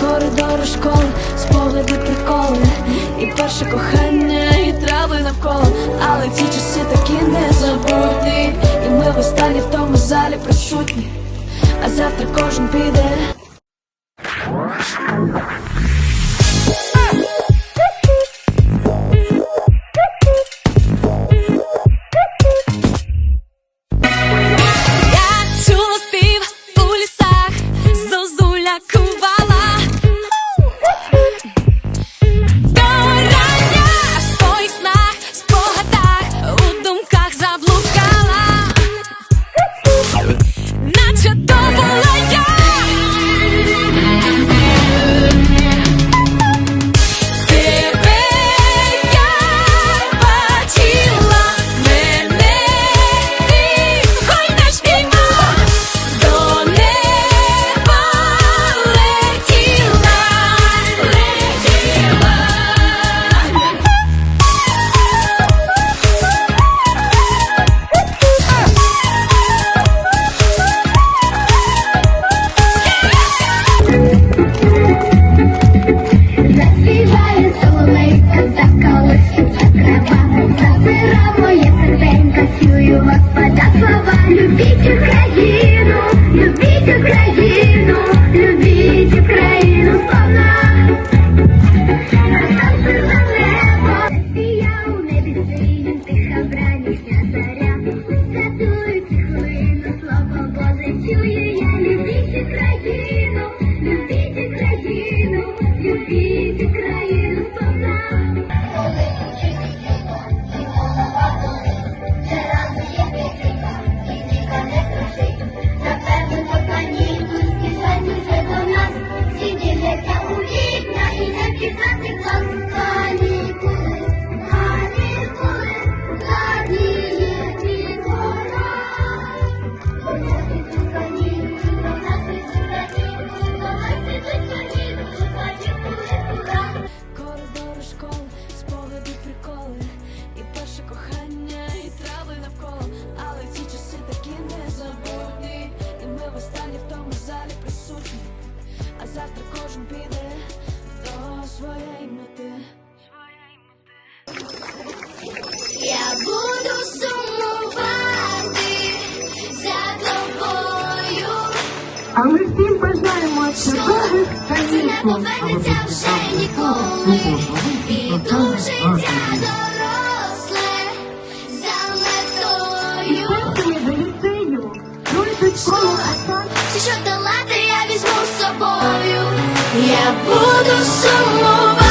Коридори школи, спогади, приколи, і перше кохання, і трави навколо. Але ці часи такі незабутні, і ми в останні в тому залі присутні, а завтра кожен піде. Серденько, чую Господа слова. Любіть Україну, любіть Україну, кожен піде до своєї мети. Я буду сумувати за тобою. А ми всім бажаємо чудових Це не повернеться вже ніколи. Піду життя доросле за метою. Першими до ліцею. Дружить школу, а так Все, що долати, я візьму з собою. Я буду сумувати